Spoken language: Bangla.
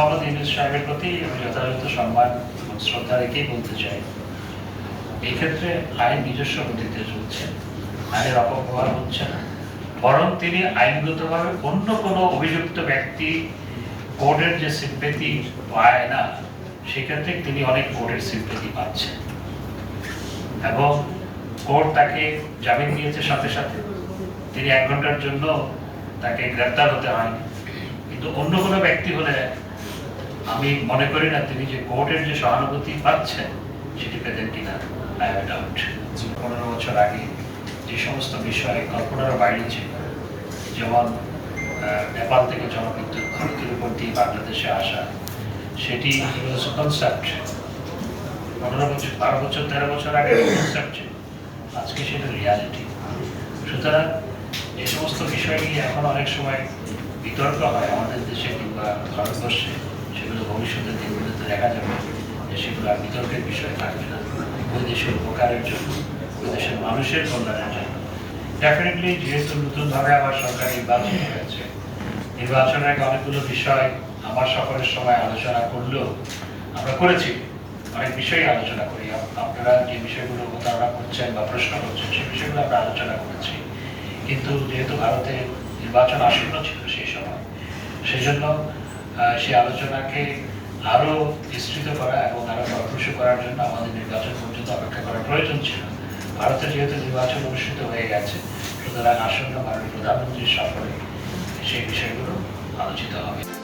মোহাম্মদ ইউনুস সাহেবের প্রতি যথাযথ সম্মান শ্রদ্ধা রেখেই বলতে চাই। এই আইন নিজস্ব গতিতে চলছে, আইনের অপব্যবহার হচ্ছে না। বরং তিনি আইনগতভাবে অন্য কোনো অভিযুক্ত ব্যক্তি কোর্টের যে সিম্পেতি পায় না, সেক্ষেত্রে তিনি অনেক কোর্টের সিম্পেতি পাচ্ছেন। এবং কোর্ট তাকে জামিন দিয়েছে সাথে সাথে। তিনি এক ঘণ্টার জন্য তাকে গ্রেপ্তার হতে হয়নি। কিন্তু অন্য কোনো ব্যক্তি হলে আমি মনে করি না তিনি যে কোর্টের যে সহানুভূতি পাচ্ছেন সেটি পেতেন কিনা আই হ্যাভ ডাউট পনেরো বছর আগে যে সমস্ত বিষয়ে কল্পনার বাইরে ছিল, যেমন নেপাল থেকে জনবিদ্যুৎ খনিকের উপর দিয়ে বাংলাদেশে আসা, সেটি কনসেপ্ট পনেরো বছর, বারো বছর, তেরো বছর আগে কনসেপ্ট ছিল, আজকে সেটা রিয়ালিটি সুতরাং, এই সমস্ত বিষয় নিয়ে এখন অনেক সময় বিতর্ক হয় আমাদের দেশে কিংবা ভারতবর্ষে। সেগুলো ভবিষ্যতের দিনগুলোতে দেখা যাবে যে সেগুলো আর বিতর্কের বিষয় থাকবে না। ওই দেশের উপকারের জন্য, ওই দেশের মানুষের কল্যাণের জন্য। ডেফিনেটলি যেহেতু নতুনভাবে আমার সরকার নির্বাচন হয়েছে, নির্বাচনের আগে অনেকগুলো বিষয় আমার সফরের সময় আলোচনা করলেও আমরা করেছি। অনেক বিষয়ই আলোচনা করি। আপনারা যে বিষয়গুলো অবতারণা করছেন বা প্রশ্ন করছেন সেই বিষয়গুলো আমরা আলোচনা করেছি। কিন্তু যেহেতু ভারতে নির্বাচন আসন্ন ছিল সেই সময় সেই সেই আলোচনাকে আরও বিস্তৃত করা এবং আরও ফলপ্রসূ করার জন্য আমাদের নির্বাচন পর্যন্ত অপেক্ষা করার প্রয়োজন ছিল। ভারতে যেহেতু নির্বাচন অনুষ্ঠিত হয়ে গেছে, সুতরাং আসন্ন ভারতের প্রধানমন্ত্রীর সফরে সেই বিষয়গুলো আলোচিত হবে।